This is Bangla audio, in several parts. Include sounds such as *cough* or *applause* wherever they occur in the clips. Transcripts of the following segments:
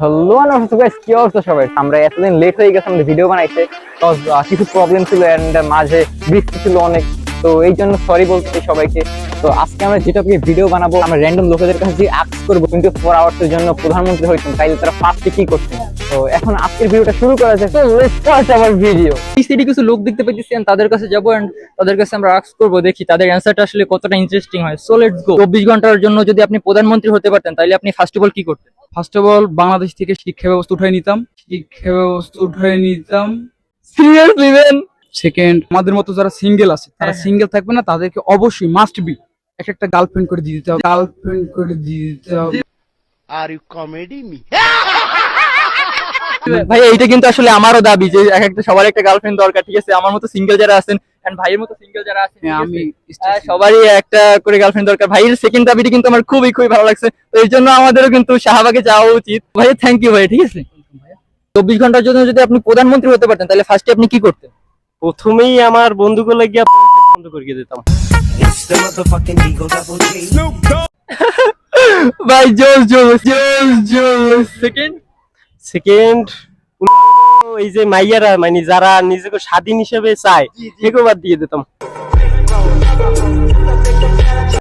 হ্যালো কি অবস্থা সবাই? আমরা এতদিন লেট হয়ে গেছে ভিডিও বানাইছে কিছু প্রবলেম ছিল এন্ড মাঝে বৃষ্টি ছিল অনেক। তো এই জন্য সরি বলতে সবাইকে। তো আজকে আমরা যেটা ভিডিও বানাবো আমরা র্যান্ডম লোকেদের কাছে আক্স করব কিন্তু ফোর আওয়ার্স এর জন্য প্রধানমন্ত্রী হয়েছেন তাইলে তারা ফার্স্টে কি করতেন তো এখন আজকের ভিডিওটা শুরু করা যাক। তো লেটস স্টার্ট আওয়ার ভিডিও এই সিটি কিছু লোক দেখতে পেয়েছি তাদের কাছে যাব এন্ড তাদের কাছে আমরা আক্স করব দেখি তাদের অ্যান্সারটা আসলে কতটা ইন্টারেস্টিং হয়। সো লেটস গো চব্বিশ ঘণ্টার জন্য যদি আপনি প্রধানমন্ত্রী হতে পারতেন তাহলে আপনি ফার্স্ট অফ অল কি করতেন? ফার্স্ট অফ অল বাংলাদেশ থেকে শিক্ষা ব্যবস্থা উঠাই নিতাম। শিক্ষা ব্যবস্থা উঠাই নিতাম। সিরিয়াসলি ম্যান সেকেন্ড আমাদের মতো যারা সিঙ্গেল আছে তারা হ্যাঁ। সিঙ্গেল থাকবে না তাদেরকে অবশ্যই মাস্ট বি একটা একটা গার্লফ্রেন্ড করে দিয়ে দিতে হবে গার্লফ্রেন্ড করে দিয়ে দিতে হবে। Are you comedy me? ভাই এইটা কিন্তু আসলে আমারও দাবি যে এক একটা সবার একটা গার্লফ্রেন্ড দরকার ঠিক আছে? আমার মতো সিঙ্গেল যারা আছেন এন্ড ভাইয়ের মতো সিঙ্গেল যারা আছেন হ্যাঁ, আমি সবারই একটা করে গার্লফ্রেন্ড দরকার। ভাইয়ের সেকেন্ড দাবিটা কিন্তু আমার খুবই খুবই ভালো লাগছে। তো এই জন্য আমাদেরও কিন্তু শাহবাগে যাওয়া উচিত। ভাই থ্যাংক ইউ ভাই ঠিক আছে? চব্বিশ ঘণ্টার জন্য যদি আপনি প্রধানমন্ত্রী হতে পারতেন তাহলে ফার্স্টে আপনি কি করতেন? প্রথমেই আমার বন্ধুগুলো গিয়া বন্ধ করিয়ে দিতাম। ভাই জোস জোস জোস জোস সেকেন্ড সেকেন্ড এই যে মাইয়ারা মানে যারা নিজেকে স্বাধীন হিসেবে চায় সেগুলো বাদ দিয়ে দিতাম।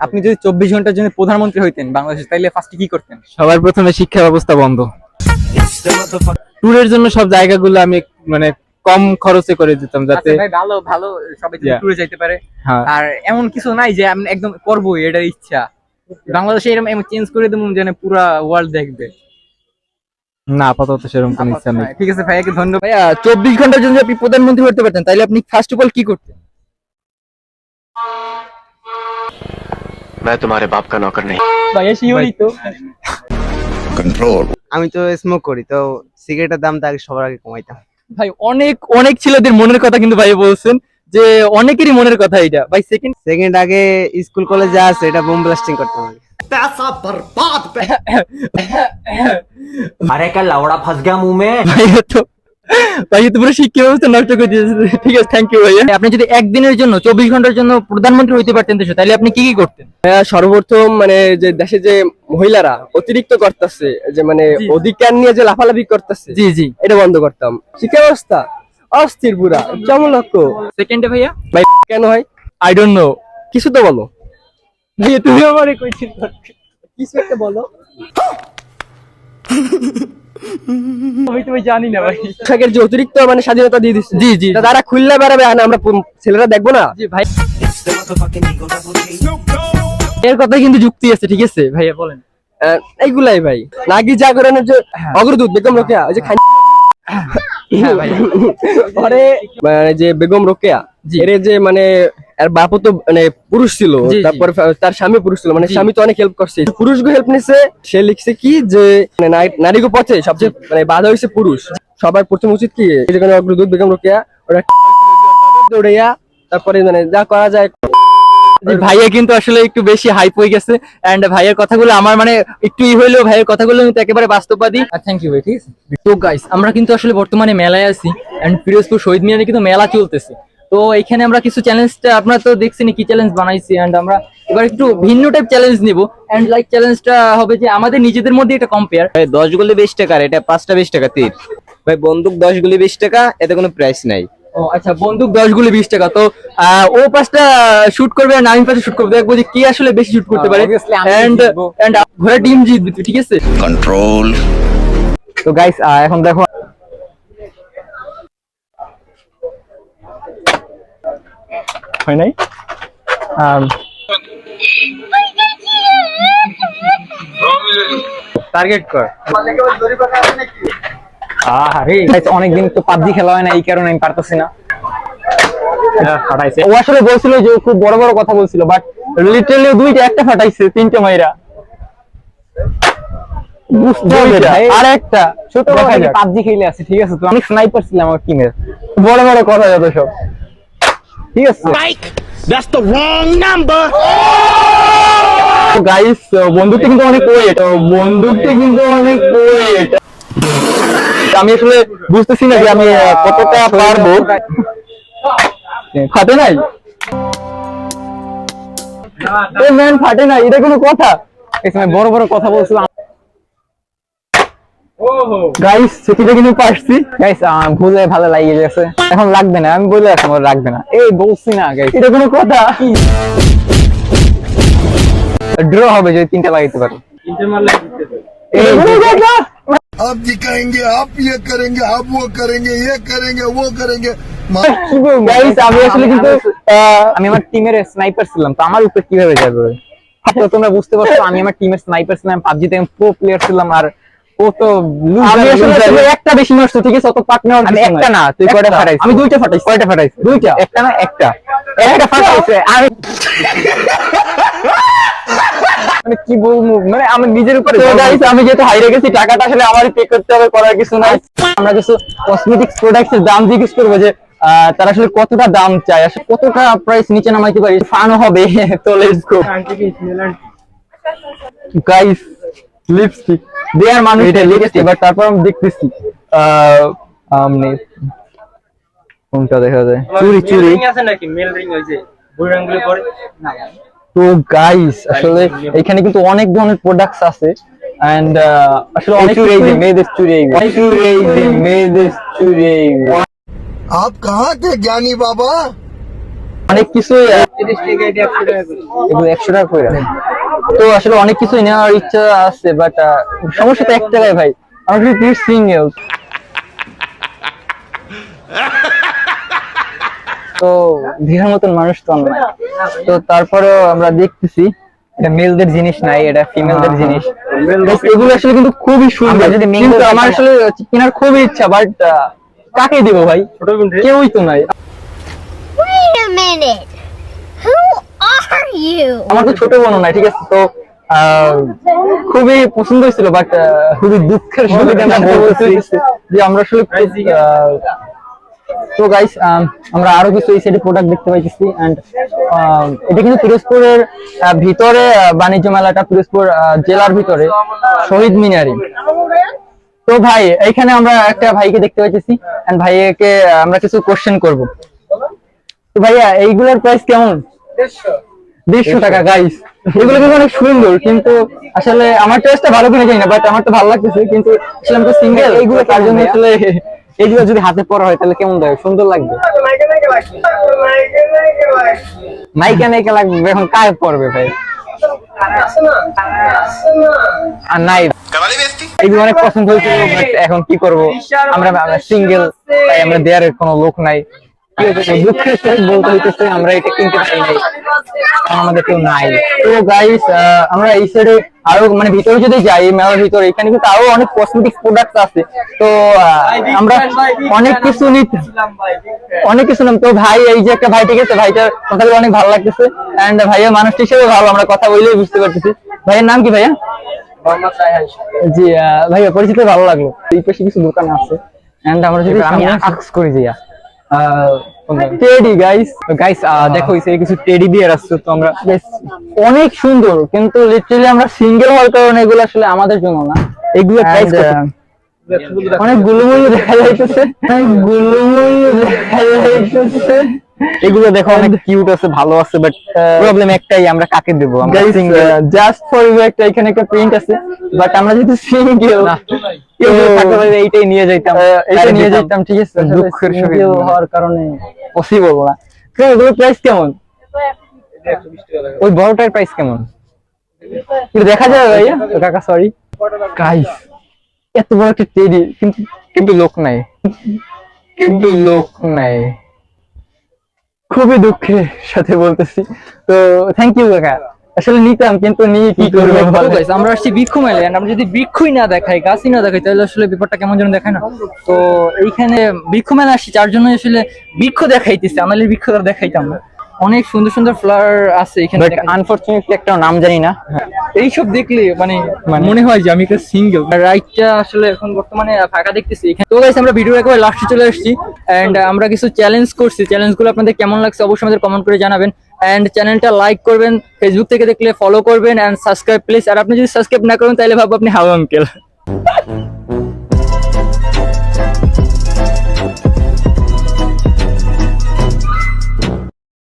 আপনি যদি চব্বিশ ঘণ্টার জন্য প্রধানমন্ত্রী হইতেন বাংলাদেশে তাহলে ফার্স্টে কি করতেন? সবার প্রথমে শিক্ষা ব্যবস্থা বন্ধ। ট্যুরের জন্য সব জায়গাগুলো আমি মানে কম খরচে করে দিতাম যাতে আচ্ছা ভাই ভালো ভালো সবাই Yeah. ট্যুরে যাইতে পারে হ্যাঁ আর এমন কিছু নাই যে আমি একদম করবো এটার ইচ্ছা বাংলাদেশে এরকম চেঞ্জ করে দেবো যেন পুরা ওয়ার্ল্ড দেখবে না আপাতত সেরকম কোনো ইচ্ছা নেই ঠিক আছে ভাইয়াকে ধন্যবাদ ভাইয়া চব্বিশ ঘন্টার জন্য যদি আপনি প্রধানমন্ত্রী হতে পারতেন তাহলে আপনি ফার্স্ট অফ অল কি করতেন मैं तुम्हारे बाप का नौकर नहीं ভাইয়া শিওরই তো আমি তো স্মোক করি তো সিগারেটের দামটা আগে সবার আগে কমাইতাম ভাই অনেক অনেক ছেলেদের মনের কথা কিন্তু ভাই বলছেন যে অনেকেরই মনের কথা এটা ভাই সেকেন্ড সেকেন্ড আগে স্কুল কলেজ যা আছে এটা বোম ব্লাস্টিং করতাম আগে अरे क्या *laughs* लवड़ा फंस गया मुंह में ভাইয়া তো ভাইয়া তো পুরো শিক্ষা ব্যবস্থা নষ্ট করে দিয়েছে। ঠিক আছে থ্যাংক ইউ ভাইয়া। আপনি যদি একদিনের জন্য চব্বিশ ঘণ্টার জন্য প্রধানমন্ত্রী হইতে পারতেন দেশে তাহলে আপনি কি কি করতেন? সর্বপ্রথম মানে যে দেশে যে মহিলারা অতিরিক্ত করতেছে যে মানে অধিকার নিয়ে যে লাফালাফি করতেছে জি জি। এটা বন্ধ করতাম। শিক্ষা ব্যবস্থা অস্থির পুরা কেমন লক্ষ্য সেকেন্ডে ভাইয়া? ভাই কেন হয়? আই ডোন্ট নো কিছু তো বলো। ভাইয়া তুমি আমারে কইছিল। কিছু একটা বলো। *laughs* আমি তুমি জানি না ভাই। পোশাকের যে অতিরিক্ত মানে স্বাধীনতা দিয়ে দিচ্ছে। জি জি। খুললে বেড়াবে আর আমরা ছেলেরা দেখব না? জি ভাই। এর কথা কিন্তু যুক্তি আছে ঠিক আছে? ভাইয়া বলেন। এইগুলাই ভাই। নাগি জাগরণের যে অগ্রদূত বেগম রোকেয়া ওই যে খান হ্যাঁ *laughs* পরে মানে যে বেগম রোকেয়া এর যে মানে এর বাপও তো মানে পুরুষ ছিল। তারপরে তার স্বামী পুরুষ ছিল মানে স্বামী তো অনেক হেল্প করছে। পুরুষ গো হেল্প নিছে সে লিখছে কি যে মানে নারী- গো পথে সবচেয়ে মানে বাধা হয়েছে পুরুষ। সবার প্রথম উচিত কি যেখানে অগ্রদূত বেগম রোকেয়া ওরা দৌড়াইয়া তারপরে মানে যা করা যায়। ভাইয়া কিন্তু আসলে একটু বেশি হাইপ হয়ে গেছে এন্ড ভাইয়ের কথাগুলো আমার মানে একটু ই হইলেও ভাইয়ের কথাগুলো কিন্তু একেবারে বাস্তববাদী। থ্যাংক ইউ ভাই ঠিক আছে? তো গাইস আমরা কিন্তু আসলে বর্তমানে মেলায় আছি এন্ড পিরোজপুর শহীদ মিনারে কিন্তু মেলা চলতেছে। তো এখানে আমরা কিছু চ্যালেঞ্জটা আপনারা তো দেখছেন কি চ্যালেঞ্জ বানাইছি এন্ড আমরা এবার একটু ভিন্ন টাইপ চ্যালেঞ্জ নিব। এন্ড লাইক চ্যালেঞ্জটা হবে যে আমাদের নিজেদের মধ্যে একটা কম্পেয়ার ভাই দশ গুলি বিশ টাকার এটা পাঁচটা বিশ টাকা তীর ভাই বন্দুক দশ গুলি বিশ টাকা এতে কোনো প্রাইস নাই। ও আচ্ছা বন্দুক দশ গুলি বিশ টাকা। তো আহ, ও পাঁচটা শুট করবে আর আমি পাঁচটা শুট করব দেখব যে কি আসলে বেশি শুট করতে পারে। জিতবো। এন্ড ঘোড়া টিম জিতবে ঠিক আছে? কন্ট্রোল তো গাইস এখন দেখো হয় নাই। টার্গেট কর। আরে অনেকদিন তো পাবজি খেলা হয় না এই কারণে আমি পারতেছি না। ও আসলে বলছিল যে খুব বড় বড় কথা বলছিল বাট লিটারালি দুইটা একটা ফাটাইছে তিনটে মাইরা। আর একটা ছোট পাবজি খেলে আছে ঠিক আছে? তো আমি স্নাইপার ছিলাম আমার টিমের বড় বড় কথা যত সব। ঠিক আছে। That's the wrong number. Guys বন্দুকটা কিন্তু অনেক ওয়েট বন্দুকটা কিন্তু অনেক ওয়েট আমি আসলে বুঝতেছি না যে আমি কতটা পারব। ফাটে নাই? এ ম্যান ফাটে নাই এটা কোনো কথা? এখানে বড় বড় কথা বলছিলাম গাইস সেটিটা কিন্তু পারছি গাইস ভুলে ভালো লাগিয়ে গেছে এখন লাগবে না আমি বলে রাখলাম ওর লাগবে না এই বলছি না গাইস এটা কোনো কথা ড্র হবে যদি তিনটা লাগাইতে পারো এই কোনো কথা आप दिखाएंगे आप ये करेंगे आप वो करेंगे ये करेंगे वो करेंगे গাইস *laughs* আমি আসলে কিন্তু আহ, আমি আমার টিমের স্নাইপার ছিলাম তো আমার উপরে কিভাবে যাবে ওই? তো তোমরা বুঝতে পারছো আমি আমার টিমের স্নাইপার ছিলাম পাবজিতে আমি প্রো প্লেয়ার ছিলাম আর ও তো আমি আসলে একটা বেশি ঠিক আছে? অত পাক নেওয়ার আমি একটা না তুই কয়টা ফাটাইছিস? আমি দুইটা ফাটাইছি। কয়টা ফাটাইছিস? দুইটা। একটা না একটা। একটা ফাটাইছে। আমি মানে কি বলব? মানে আমি নিজের উপরে আমি যেহেতু হাইরে গেছি টাকাটা আসলে আমারই পে করতে হবে করার কিছু নাই। আমরা কিছু কসমেটিক্স প্রোডাক্টস এর দাম জিজ্ঞেস করব যে আহ, তারা আসলে কতটা দাম চায় আসলে কতটা প্রাইস নিচে নামাইতে পারি? ফানও হবে। *laughs* তো let's go guys lipstick there মানে এটা লিপস্টিক বাট তারপর আমি দেখতেছি। আমনে কোনটা দেখা যায়? চুরি চুরি। আছে নাকি? মেল রিং হইছে যে বুড়ি আঙ্গুলে পরে। না। তো গাইস আসলে এখানে কিন্তু অনেক ধরনের প্রোডাক্টস আছে। এন্ড আসলে অনেক চুরি এই মে দিস চুরি এই অনেক চুরি এই মে দিস চুরি এই আপ কাহা কে জ্ঞানী বাবা অনেক কিছু 30 টাকা দিয়ে 100 টাকা করে। 100 টাকা করে। তো আসলে অনেক কিছুই নেওয়ার ইচ্ছা আছে বাট সমস্যা তো এক টাকায় ভাই। আমার শুধু পিস সিঙ্গেল *laughs* তো ভিড়ের মতন মানুষ তো আমরা। তো তারপরেও আমরা দেখতেছি এটা মেলদের জিনিস নাই এটা ফিমেলদের জিনিস। এগুলো আসলে কিন্তু খুবই সুন্দর। যদি কিন্তু আমার আসলে কেনার খুবই ইচ্ছা বাট কাকে দিব ভাই? কেউই তো নাই। Wait a minute. Are you? আমার তো ছোট বোন নাই ঠিক আছে? তো খুবই পছন্দ হয়েছিল বাট খুবই দুঃখের সঙ্গে আমরা *laughs* বলছি যে আমরা আসলে তো গাইস আমরা আরও কিছু এই সাইডে প্রোডাক্ট দেখতে পাইতেছি এন্ড এটা কিন্তু পিরোজপুরের ভিতরে বাণিজ্য মেলাটা পিরোজপুর জেলার ভিতরে শহীদ মিনারি। তো ভাই এখানে আমরা একটা ভাইকে দেখতে পাইতেছি এন্ড ভাইকে আমরা কিছু কোশ্চেন করব। তো ভাইয়া এইগুলোর প্রাইস কেমন? দেড়শো। টাকা গাইস এগুলো কিন্তু অনেক সুন্দর কিন্তু আসলে আমার টেস্টটা ভালো কিনা জানি না বাট আমার তো ভালো লাগতেছে কিন্তু আসলে আমি তো সিঙ্গেল এইগুলো তার জন্য আসলে এইগুলো যদি হাতে পরা হয় তাহলে কেমন লাগে? সুন্দর লাগবে। মাইকে নাইকে লাগবে এখন কায় পড়বে ভাই? আর নাই। এগুলো অনেক পছন্দ হয়েছিল বাট এখন কি করব? আমরা সিঙ্গেল তাই আমরা দেয়ার কোনো লোক নাই? এই মানে অনেক যে একটা অনেক ভালো লাগতেছে এন্ড ভাইয়া মানুষ হিসেবে ভালো আমরা কথা বললেই বুঝতে পারতেছি ভাইয়ের নাম কি ভাইয়া জি ভাইয়া পরিচিত ভালো লাগল এই পাশে কিছু দোকান আছে আমরা যদি করি টেডি গাইস গাইস দেখো এই কিছু টেডি বিয়ার আসছে তো আমরা অনেক সুন্দর কিন্তু লিটারালি আমরা সিঙ্গেল হওয়ার কারণে এগুলো আসলে আমাদের জন্য না। এগুলো প্রাইস অনেক গুলুমুলু দেখা যাইতেছে। অনেক গুলুমুলু দেখা যাইতেছে। এগুলো দেখো অনেক কিউট আছে ভালো আছে বাট প্রবলেম একটাই আমরা কাকে দেব? আমরা সিঙ্গেল জাস্ট ফর ইউ একটা এখানে একটা প্রিন্ট আছে বাট আমরা যদি সিঙ্গেল কেউ যদি থাকতে পারে এইটাই নিয়ে যাইতাম এইটা নিয়ে যাইতাম ঠিক আছে দুঃখের সঙ্গে হওয়ার কারণে পসিবল না। কেন এগুলোর প্রাইস কেমন? ওই বড়টার প্রাইস কেমন? একটু দেখা যাবে ভাইয়া। কাকা সরি গাইস এত বড় একটা টেডি কিন্তু কিন্তু লোক নাই। *laughs* কিন্তু লোক নাই। খুবই দুঃখের সাথে বলতেছি। তো থ্যাংক ইউ কাকা। আসলে নিতাম কিন্তু নিয়ে কি করব আমরা আসছি বৃক্ষ মেলে আমরা যদি বৃক্ষই না দেখাই গাছই না দেখাই তাহলে আসলে ব্যাপারটা কেমন যেন দেখায় না। তো এইখানে বৃক্ষ মেলা আসছি যার জন্য আসলে বৃক্ষ দেখাইতেছি। আমাদের বৃক্ষ দেখাইতাম না। অনেক সুন্দর সুন্দর ফ্লাওয়ার আছে এখানে বাট আনফরচুনেটলি একটা নাম জানি না। এইসব দেখলে মানে মনে? হয় যে আমি একটা সিঙ্গেল রাইটটা আসলে এখন বর্তমানে ফাঁকা দেখতেছি এখানে। তো গাইস আমরা ভিডিওর একেবারে লাস্টে চলে আসছি। এন্ড আমরা কিছু চ্যালেঞ্জ করছি। চ্যালেঞ্জগুলো আপনাদের কেমন লাগছে অবশ্যই আমাদের কমেন্ট করে জানাবেন। এন্ড চ্যানেলটা লাইক করবেন ফেসবুক থেকে দেখলে ফলো করবেন এন্ড সাবস্ক্রাইব প্লিজ আর আপনি যদি সাবস্ক্রাইব না করেন তাহলে ভাববো আপনি হাও আঙ্কেল